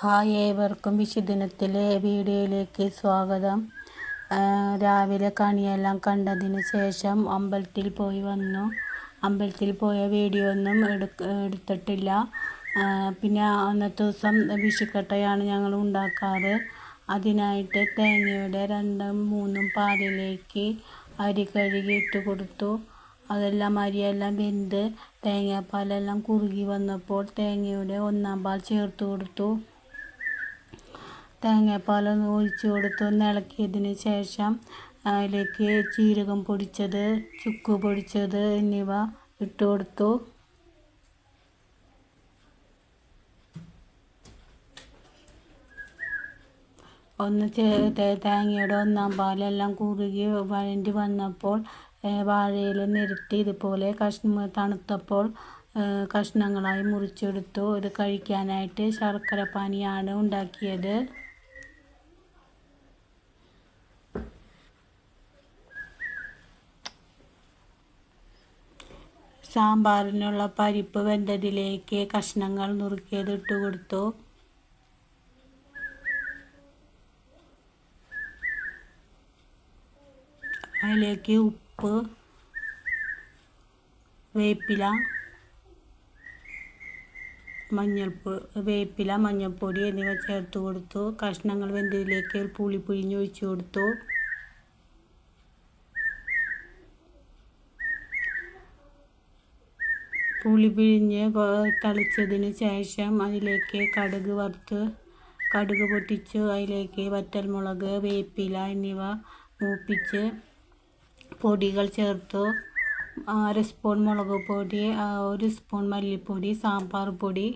Hi ഏവർക്കും വിശുദിനത്തിലെ വീഡിയോയിലേക്ക് സ്വാഗതം. രാവിലെ കണിയെല്ലാം കണ്ടതിന് ശേഷം അമ്പലത്തിൽ പോയി വന്നു. അമ്പലത്തിൽ പോയ വീഡിയോ ഒന്നും എടുത്തിട്ടില്ല. പിന്നെ അന്നത്തെ ദിവസം വിഷുക്കട്ടയാണ് ഞങ്ങൾ ഉണ്ടാക്കാറ്. അതിനായിട്ട് തേങ്ങയുടെ രണ്ടും മൂന്നും പാലിലേക്ക് അരി കഴുകി ഇട്ട് കൊടുത്തു. അതെല്ലാം അരിയെല്ലാം വെന്ത് തേങ്ങാപ്പാലെല്ലാം കുറുകി വന്നപ്പോൾ തേങ്ങയുടെ ഒന്നാം പാൽ ചേർത്ത് കൊടുത്തു. തേങ്ങാപ്പാലൊന്ന് ഒഴിച്ച് കൊടുത്ത്. ഒന്ന് ഇളക്കിയതിന് ശേഷം അതിലേക്ക് ജീരകം പൊടിച്ചത് ചുക്ക് പൊടിച്ചത് എന്നിവ ഇട്ട് കൊടുത്തു. ഒന്ന് തേങ്ങയുടെ ഒന്നാം പാലെല്ലാം കുറുകി വഴണ്ടി വന്നപ്പോൾ വാഴയിൽ നിരത്തി ഇതുപോലെ കഷ്ണ തണുത്തപ്പോൾ കഷ്ണങ്ങളായി മുറിച്ചെടുത്തു. ഇത് കഴിക്കാനായിട്ട് ശർക്കര പാനിയാണ് ഉണ്ടാക്കിയത്. സാമ്പാറിനുള്ള പരിപ്പ് വെന്തതിലേക്ക് കഷ്ണങ്ങൾ നുറുക്കിയത് ഇട്ട് കൊടുത്തു. അതിലേക്ക് ഉപ്പ് വേപ്പില മഞ്ഞൾപ്പൊടി വേപ്പില മഞ്ഞൾപ്പൊടി എന്നിവ ചേർത്ത് കൊടുത്തു. കഷ്ണങ്ങൾ വെന്തതിലേക്ക് പുളി പിഴിഞ്ഞൊഴിച്ച് കൊടുത്തു. പുളി പിഴിഞ്ഞ് തളിച്ചതിന് ശേഷം അതിലേക്ക് കടുക് വറുത്ത് കടുക് പൊട്ടിച്ച്. അതിലേക്ക് വറ്റൽമുളക് വേപ്പില എന്നിവ മൂപ്പിച്ച് പൊടികൾ ചേർത്തു. അര സ്പൂൺ മുളക് പൊടി ഒരു സ്പൂൺ മല്ലിപ്പൊടി സാമ്പാർ പൊടി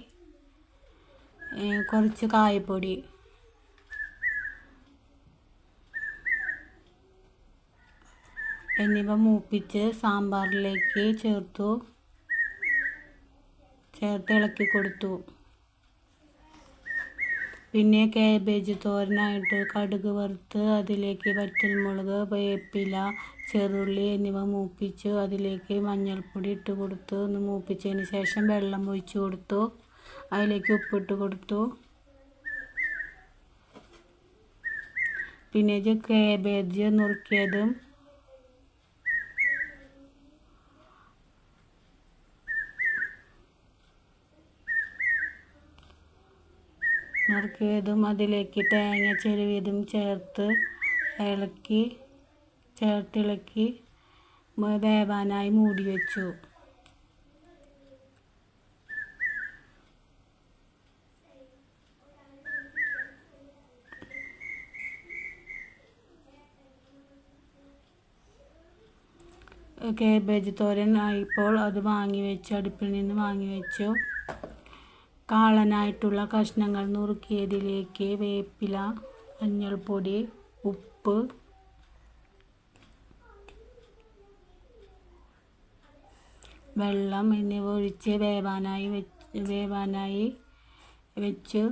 കുറച്ച് കായപ്പൊടി. എന്നിവ മൂപ്പിച്ച് സാമ്പാറിലേക്ക് ചേർത്തു. ചേർത്ത് ഇളക്കി കൊടുത്തു. പിന്നെ കാബേജ് തോരനായിട്ട് കടുക് വറുത്ത് അതിലേക്ക് വറ്റൽമുളക് വേപ്പില ചെറുള്ളി എന്നിവ മൂപ്പിച്ച് അതിലേക്ക് മഞ്ഞൾപ്പൊടി ഇട്ട് കൊടുത്തു. ഒന്ന് മൂപ്പിച്ചതിന് ശേഷം വെള്ളം ഒഴിച്ചു കൊടുത്തു. അതിലേക്ക് ഉപ്പിട്ട് കൊടുത്തു. പിന്നെ കാബേജ് നുറുക്കിയതും നുറുക്കിയതും അതിലേക്ക് തേങ്ങ ചെരുവിയതും ചേർത്ത് ഇളക്കി ചേർത്തിളക്കി വേവാനായി മൂടി വെച്ചു. കേബേജ് തോരൻ ആയപ്പോൾ അത് വാങ്ങി വെച്ചു അടുപ്പിൽ നിന്ന് വാങ്ങി വെച്ചു. കാളനായിട്ടുള്ള കഷ്ണങ്ങൾ നുറുക്കിയതിലേക്ക് വേപ്പില മഞ്ഞൾപ്പൊടി ഉപ്പ് വെള്ളം എന്നിവ ഒഴിച്ച് വേവാനായി വെച്ച് വേവാനായി വെച്ച്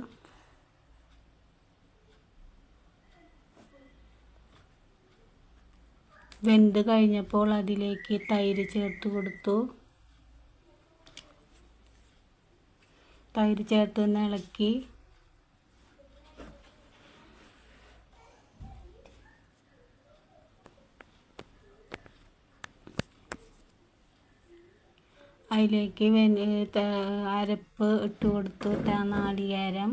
വെന്ത് കഴിഞ്ഞപ്പോൾ അതിലേക്ക് തൈര് ചേർത്ത് കൊടുത്തു. തൈര് ചേർത്ത് ഒന്ന് ഇളക്കി. അതിലേക്ക് അരപ്പ് ഇട്ട് കൊടുത്തു. നാളികേരം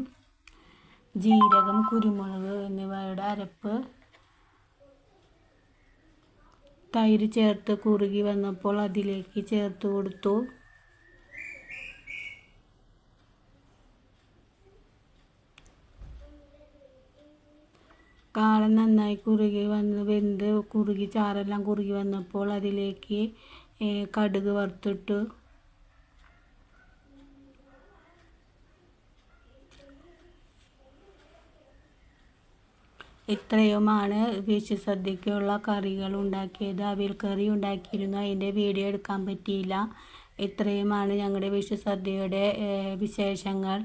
ജീരകം കുരുമുളക് എന്നിവയുടെ അരപ്പ്. തൈര് ചേർത്ത് കുറുകി വന്നപ്പോൾ അതിലേക്ക് ചേർത്ത് കൊടുത്തു. കാളൻ നന്നായി കുറുകി വന്ന് വെന്ത് കുറുകി ചാറെല്ലാം കുറുകി വന്നപ്പോൾ അതിലേക്ക് കടുക് വറുത്തിട്ട്. ഇത്രയുമാണ് വിഷു സദ്യക്കുള്ള കറികൾ ഉണ്ടാക്കിയത്. അവിൽ കറി ഉണ്ടാക്കിയിരുന്നു. അതിന്റെ വീഡിയോ എടുക്കാൻ പറ്റിയില്ല. ഇത്രയുമാണ് ഞങ്ങളുടെ വിഷു സദ്യയുടെ വിശേഷങ്ങൾ.